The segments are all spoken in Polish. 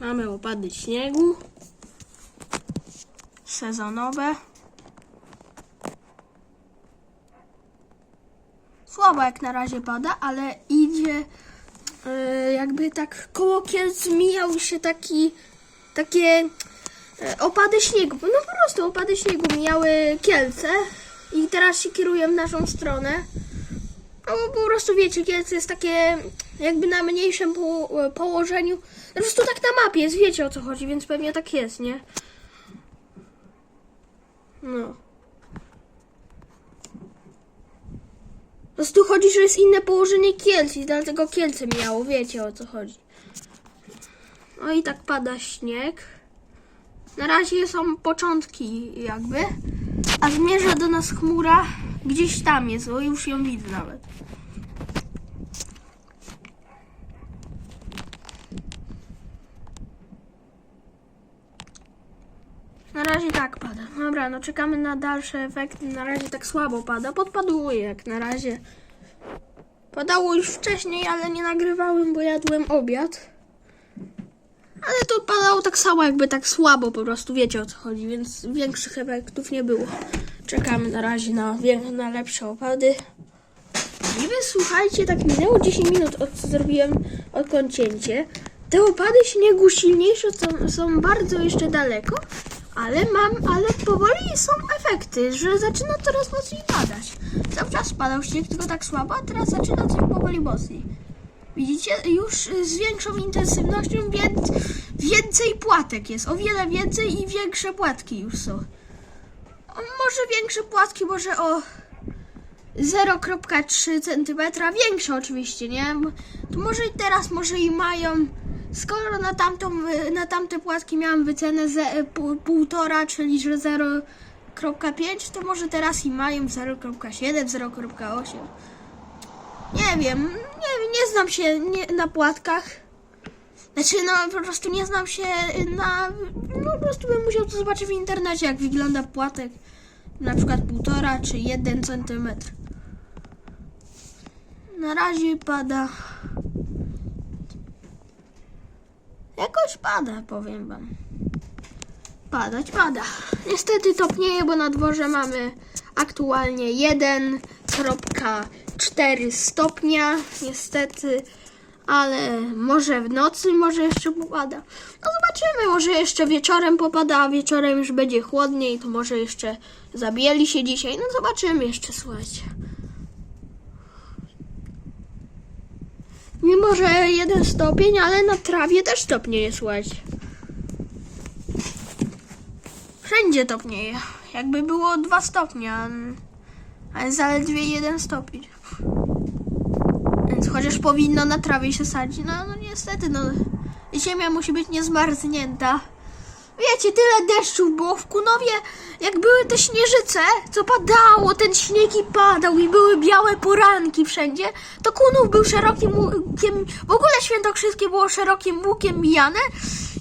Mamy opady śniegu. Sezonowe. Słabo jak na razie pada, ale idzie e, jakby tak koło Kielc mijał się taki takie e, opady śniegu. No po prostu opady śniegu mijały Kielce i teraz się kieruję w naszą stronę. No po prostu wiecie, Kielce jest takie jakby na mniejszym po, położeniu. Po prostu tak na mapie jest, wiecie o co chodzi, więc pewnie tak jest, nie? No. Po prostu chodzi, że jest inne położenie Kielc i dlatego Kielce miało, wiecie o co chodzi. No i tak pada śnieg. Na razie są początki jakby, a zmierza do nas chmura gdzieś tam jest, o już ją widzę nawet. Na razie tak pada. Dobra, no czekamy na dalsze efekty. Na razie tak słabo pada. Podpaduje jak na razie. Padało już wcześniej, ale nie nagrywałem, bo jadłem obiad. Ale to padało tak samo, jakby tak słabo po prostu, wiecie o co chodzi, więc większych efektów nie było. Czekamy na razie na, na lepsze opady. Niby słuchajcie, tak minęło 10 minut od co zrobiłem odkąd cięcie. Te opady śniegu silniejsze są, są bardzo jeszcze daleko, ale mam, ale powoli są efekty, że zaczyna coraz mocniej padać. Cały czas padał śnieg, tylko tak słabo, a teraz zaczyna coś powoli mocniej. Widzicie, już z większą intensywnością więc, więcej płatek jest, o wiele więcej i większe płatki już są. Może większe płatki, może o 0,3 cm, większe oczywiście, nie? To może i teraz, może i mają, skoro na, tamtą, y, na tamte płatki miałam wycenę ze, pół- półtora, czyli że 0,5, to może teraz i mają 0,7, 0,8. Nie wiem, nie, nie znam się nie, na płatkach. Znaczy, no po prostu nie znam się na. No po prostu bym musiał to zobaczyć w internecie, jak wygląda płatek. Na przykład półtora czy jeden centymetr. Na razie pada. Jakoś pada, powiem wam. Padać pada. Niestety topnieje, bo na dworze mamy aktualnie 1.4 stopnia. Niestety, ale może w nocy może jeszcze popada. No zobaczymy, może jeszcze wieczorem popada, a wieczorem już będzie chłodniej, to może jeszcze zabieli się dzisiaj. No zobaczymy jeszcze, słuchajcie. Mimo, że jeden stopień, ale na trawie też topnieje, słuchajcie. Wszędzie topnieje. Jakby było 2 stopnie, ale zaledwie 1 stopień. Więc chociaż powinno na trawie się sadzić, no, no niestety, no. Ziemia musi być niezmarznięta. Wiecie, tyle deszczów było w Kunowie, jak były te śnieżyce, co padało, ten śnieg i padał i były białe poranki wszędzie, to Kunów był szerokim łukiem, w ogóle Świętokrzyskie było szerokim łukiem mijane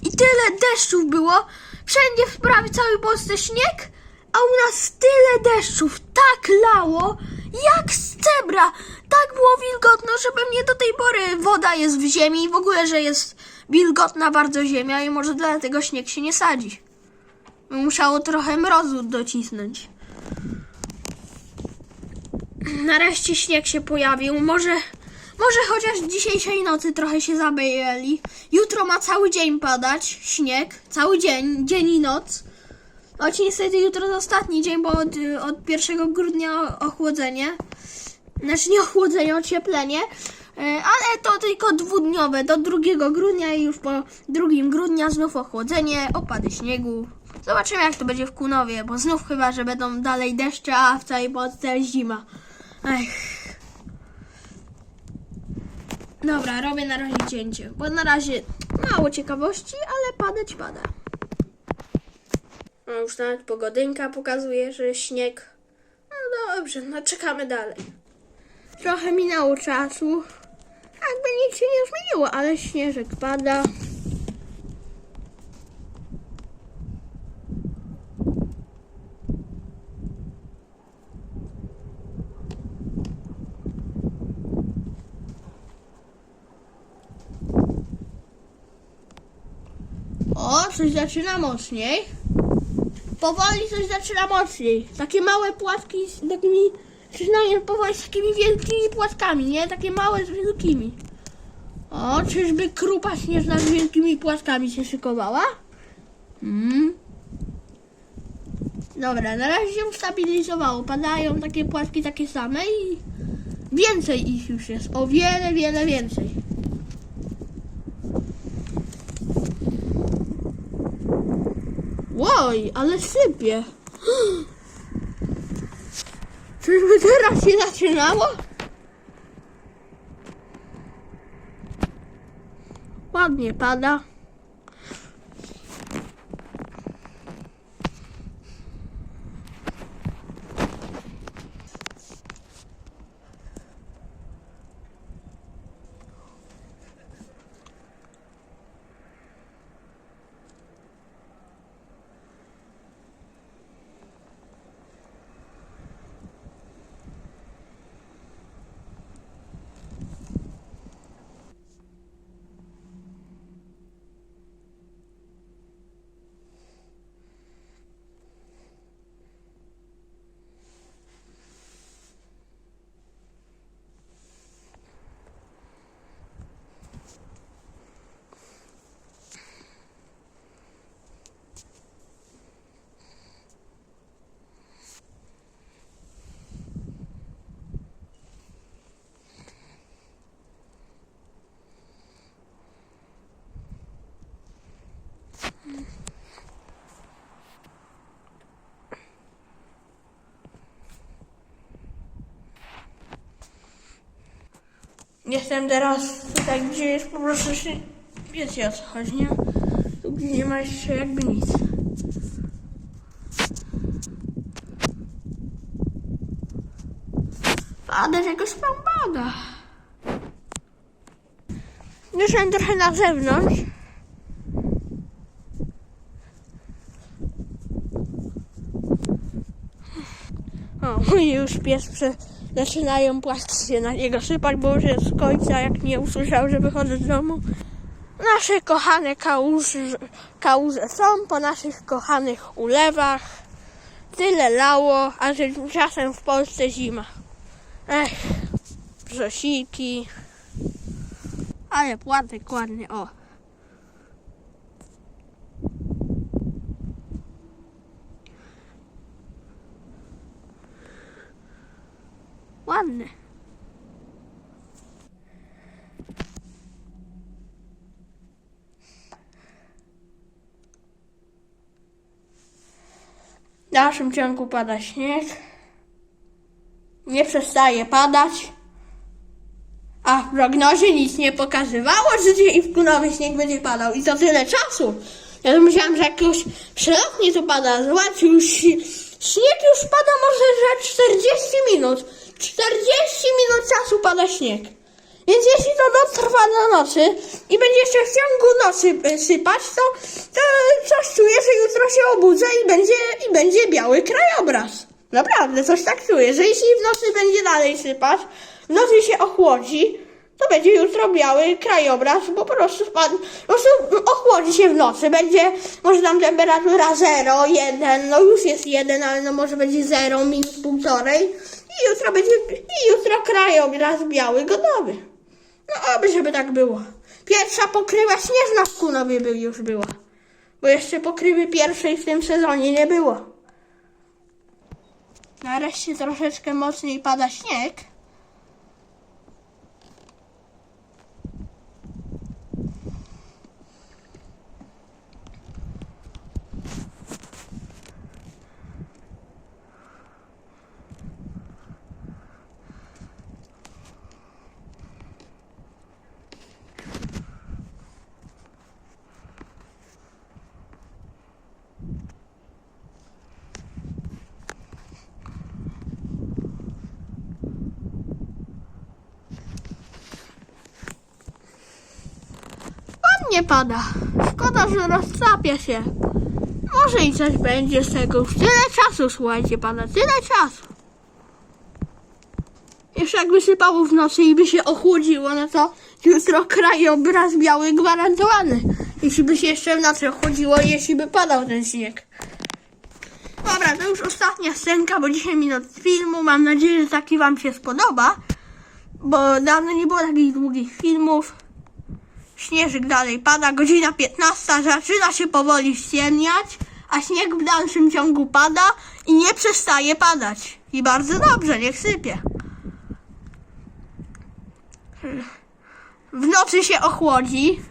i tyle deszczów było, wszędzie w prawie całej Polsce śnieg, a u nas tyle deszczów, tak lało, jak z cebra, tak było wilgotno, że pewnie do tej pory woda jest w ziemi i w ogóle, że jest wilgotna bardzo ziemia i może dlatego śnieg się nie sadzi. Musiało trochę mrozu docisnąć. Nareszcie śnieg się pojawił. Może, może chociaż dzisiejszej nocy trochę się zabejęli. Jutro ma cały dzień padać śnieg. Cały dzień, dzień i noc. Choć niestety jutro to ostatni dzień, bo od, od 1 grudnia ochłodzenie. Znaczy nie ochłodzenie, ocieplenie. E, Ale to tylko dwudniowe. Do 2 grudnia i już po 2 grudnia znów ochłodzenie, opady śniegu. Zobaczymy jak to będzie w Kunowie, bo znów chyba, że będą dalej deszcze, a w całej Polsce zima. Ech. Dobra, robię na razie cięcie, bo na razie mało ciekawości, ale padać pada. No już nawet pogodynka pokazuje, że śnieg. No dobrze, no czekamy dalej. Trochę minęło czasu. Jakby nic się nie zmieniło, ale śnieżek pada. O, coś zaczyna mocniej. Powoli coś zaczyna mocniej. Takie małe płatki z takimi, zaczynają powoli z takimi wielkimi płatkami, nie? Takie małe z wielkimi. O, czyżby krupa śnieżna z wielkimi płatkami się szykowała? Mm. Dobra, na razie się ustabilizowało. Padają takie płatki takie same i więcej ich już jest. O wiele, wiele więcej. Łoj, ale sypie. Czyżby teraz się zaczynało? Ładnie pada. Jestem teraz tutaj, gdzie jest po prostu się... Wiecie o co chodzi, nie? Tu gdzie nie ma jeszcze jakby nic. Pada czegoś tam pada. Wyszedłem trochę na zewnątrz. O, już pies prze... zaczynają płacić się na niego sypać, bo już jest końca, jak nie usłyszał, że wychodzę z domu. Nasze kochane kałuże, kałuże są po naszych kochanych ulewach. Tyle lało, a że tymczasem w Polsce zima. Ech, brzosiki. Ale płatek ładny, o. Ładny. W dalszym ciągu pada śnieg. Nie przestaje padać. A w prognozie nic nie pokazywało, że dzisiaj w Kunowie śnieg będzie padał. I to tyle czasu. Ja myślałam, że jakoś przelotnie to pada. Zobaczcie, już śnieg już pada może że 40 minut. 40 minut czasu pada śnieg. Więc jeśli to dotrwa do nocy i będzie jeszcze w ciągu nocy sypać, to, to coś czuję, że jutro się obudzę i będzie, i będzie biały krajobraz. Naprawdę, coś tak czuję, że jeśli w nocy będzie dalej sypać, w nocy się ochłodzi, to będzie jutro biały krajobraz, bo po prostu spadł, po prostu ochłodzi się w nocy, będzie może tam temperatura 0, 1, no już jest 1, ale no może będzie 0, minus półtorej i jutro będzie, i jutro krajobraz biały, gotowy. No oby, żeby tak było. Pierwsza pokrywa śnieżna w Kunowie by już była, bo jeszcze pokrywy pierwszej w tym sezonie nie było. Nareszcie troszeczkę mocniej pada śnieg. Ładnie pada. Szkoda, że roztapia się. Może i coś będzie z tego. Już tyle czasu, słuchajcie, pada. Tyle czasu. Jeszcze jakby sypało w nocy i by się ochłodziło, no to jutro krajobraz biały gwarantowany. Jeśli by się jeszcze w nocy chodziło i jeśli by padał ten śnieg. Dobra, to już ostatnia scenka, bo 10 minut filmu. Mam nadzieję, że taki Wam się spodoba. Bo dawno nie było takich długich filmów. Śnieżyk dalej pada, godzina 15, zaczyna się powoli ściemniać, a śnieg w dalszym ciągu pada i nie przestaje padać. I bardzo dobrze, niech sypie. W nocy się ochłodzi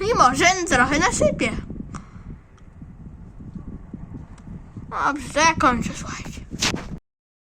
i może trochę nasypie. Dobrze, kończę, słuchajcie.